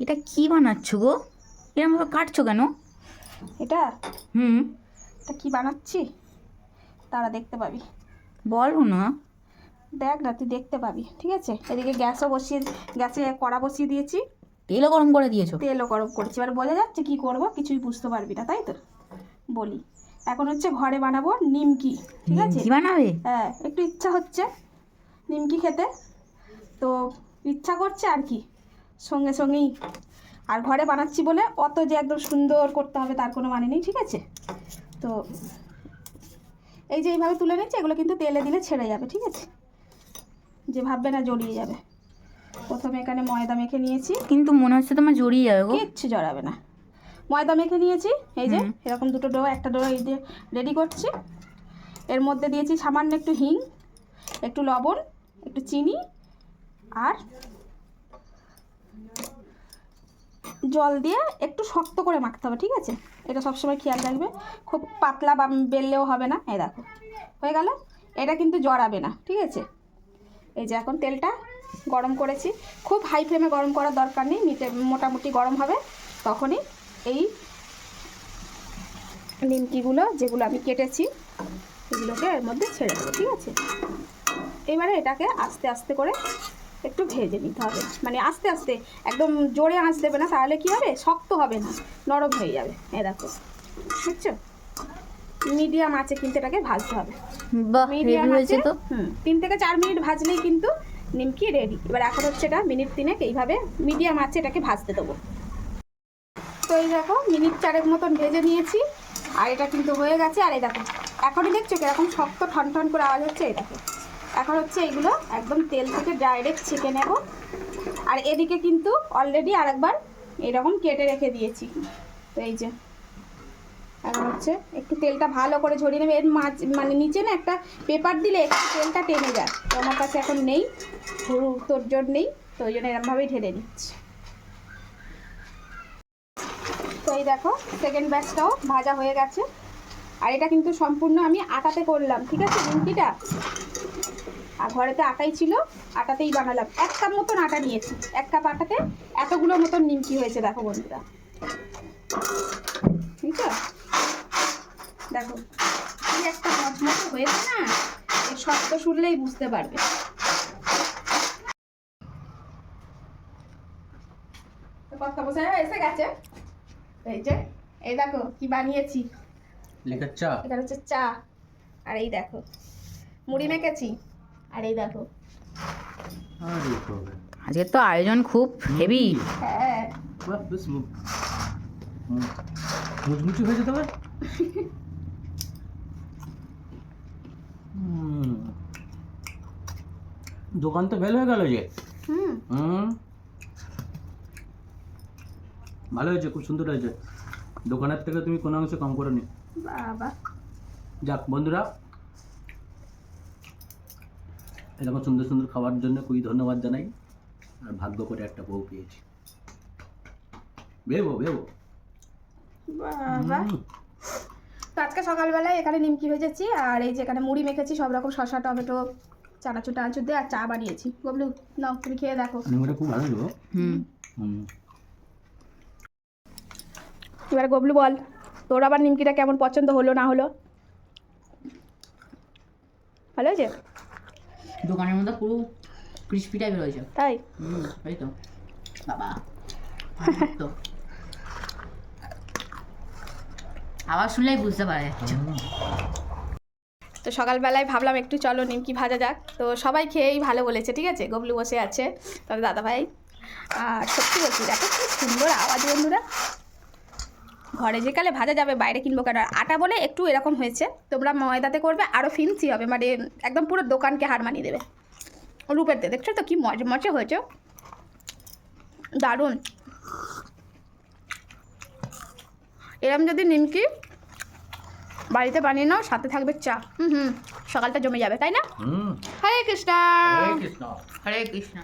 এটা কি বানাচ্ছ গো? এরকম ভাবে কাটছো কেন? এটা? হুম। এটা কি বানাচ্ছি? তারা দেখতে পাবি। বলো না। দেখ না তুই দেখতে পাবি ঠিক আছে? এদিকে গ্যাসও বসিয়ে গ্যাসে কড়া বসিয়ে দিয়েছি। তেলও গরম করে দিয়েছ? তেলও গরম করেছি। এবার বোঝা যাচ্ছে কি করব কিছুই বুঝতে পারবি না তাই তো? বলি। এখন হচ্ছে ঘরে বানাবো নিমকি ঠিক আছে? কি বানাবে? হ্যাঁ একটু ইচ্ছা হচ্ছে নিমকি খেতে। তো ইচ্ছা করছে আর কি? সঙ্গে সঙ্গেই। আর ঘরে বানাচ্ছি বলে অত যে একদম সুন্দর করতে হবে তার কোনো মানে নেই ঠিক আছে? তো এই যে এইভাবে তুলে নিচ্ছে এগুলো কিন্তু তেলে দিলে ছেড়ে যাবে ঠিক আছে? যে ভাববে না জড়িয়ে যাবে। প্রথমে এখানে ময়দা মেখে নিয়েছি। কিন্তু মনে হচ্ছে তোমার জড়িয়ে যাবে কিচ্ছু জড়াবে না। ময়দা মেখে নিয়েছি এই যে এরকম দুটো ডো একটা ডো এই দিয়ে রেডি করছি। এর মধ্যে দিয়েছি সামান্য একটু হিং একটু লবণ একটু চিনি আর জল দিয়ে একটু শক্ত করে মাখতে হবে, ঠিক আছে? এটা সবসময় খেয়াল রাখবে। খুব পাতলা বা বেললেও হবে না। এই দেখো, হয়ে গেল? এটা কিন্তু জড়াবে না, ঠিক আছে? এই যে এখন তেলটা গরম করেছি। খুব হাই ফ্লেমে গরম করার দরকার নেই, মিটে, মোটামুটি গরম হবে। তখনই এই নিমকিগুলো যেগুলো আমি কেটেছি এগুলোকে এর মধ্যে ছেড়ে দেবো, ঠিক আছে? এবারে এটাকে আস্তে আস্তে করে একটু ভেজে নিতে হবে। মানে আস্তে আস্তে একদম জোরে আঁচ দেবে না তাহলে কি হবে? শক্ত হবে না নরম হয়ে যাবে। এ দেখো বুঝছ? মিডিয়াম আঁচে কিন্তু এটাকে ভাজতে হবে। মিডিয়াম হয়েছে তো। হুম তিন থেকে চার মিনিট ভাজলেই কিন্তু নিমকি রেডি এবার এখন হচ্ছে এটা মিনিট তিনেক এইভাবে মিডিয়াম আছে এটাকে ভাজতে দেবো। তো এই দেখো মিনিট চারেক মতন ভেজে নিয়েছি আর এটা কিন্তু হয়ে গেছে। আর এই দেখো এখনই দেখছ কীরকম শক্ত ঠন ঠন করে আওয়াজ হচ্ছে এই দেখো। এখন হচ্ছে এগুলো একদম তেল থেকে ডাইরেক্ট ছেঁকে নেব। আর এদিকে কিন্তু অলরেডি আরেকবার এরকম কেটে রেখে দিয়েছি। তো এই যে, এখন হচ্ছে একটু তেলটা ভালো করে ঝরিয়ে নেবে। এর মাঝ মানে নিচে না একটা পেপার দিলে একটু তেলটা টেনে যায়। তো আমার কাছে এখন নেই, হরু তোর নেই, তো ওই জন্য এরমভাবেই ঢেলে নিচ্ছি তো এই দেখো সেকেন্ড ব্যাচটাও ভাজা হয়ে গেছে। আর এটা কিন্তু সম্পূর্ণ আমি আটাতে করলাম, ঠিক আছে নিমকিটা আর ঘরেতে আটাই ছিল আটাতেই বানালাম। এক কাপ মতন আটা নিয়েছি। এক কাপ আটাতে এতগুলো মতন নিমকি হয়েছে দেখো বন্ধুরা। ঠিক আছে দেখো কি একটা মচমচে হয়েছে না? এই শব্দ শুনলেই বুঝতে পারবে। কথা বসে এসে গেছে। এই যে এই দেখো কি বানিয়েছি। লেখার চা। এখানে হচ্ছে চা। আর এই দেখো মুড়ি মেখেছি। আর এই দেখো। আজকে তো আয়োজন খুব হেভি হ্যাঁ। মুচমুচি হুম। দোকান তো ফেল হয়ে গেল যে। হুম। হুম। ভালো হয়েছে খুব সুন্দর হয়েছে। দোকানের থেকে তুমি কোনো অংশে কম করে নি বাবা। যাক বন্ধুরা এরকম সুন্দর সুন্দর খাবার জন্য খুবই ধন্যবাদ জানাই। আর ভাগ্য করে একটা বউ পেয়েছি। ভেবো ভেবো তো আজকে সকালবেলায় এখানে নিমকি ভেজেছি আর এই যে এখানে মুড়ি মেখেছি সব রকম শসা টমেটো চানাচুর টানাচুর দিয়ে আর চা বানিয়েছি। ববলু নাও তুমি খেয়ে দেখো। খুব ভালো হুম। এবার গবলু বল তোর আবার নিমকিটা কেমন পছন্দ হলো না হলো? ভালো হয়েছে? দোকানের মধ্যে পুরো ক্রিস্পি টাইপের হয়েছে। তাই? হুম তো। বাবা তো আবার শুনলেই বুঝতে পারা। যাচ্ছে তো সকালবেলায় ভাবলাম একটু চলো নিমকি ভাজা যাক। তো সবাই খেয়েই ভালো বলেছে ঠিক আছে? গবলু বসে আছে তবে দাদা ভাই আর সত্যি বলছি দেখো কি সুন্দর আওয়াজ বন্ধুরা। ঘরে যে কালে ভাজা যাবে বাইরে কিনবো কেন? আর আটা বলে একটু এরকম হয়েছে। তোমরা ময়দাতে করবে আরও ফিনসি হবে মানে একদম পুরো দোকানকে হার মানিয়ে দেবে। রূপেরতে দেখছ তো কি মজা মজা হয়েছে। দারুণ। এরম যদি নিমকি বাড়িতে বানিয়ে নাও সাথে থাকবে চা। হুম হুম সকালটা জমে যাবে তাই না? হরে কৃষ্ণা। হরে কৃষ্ণ। হরে কৃষ্ণ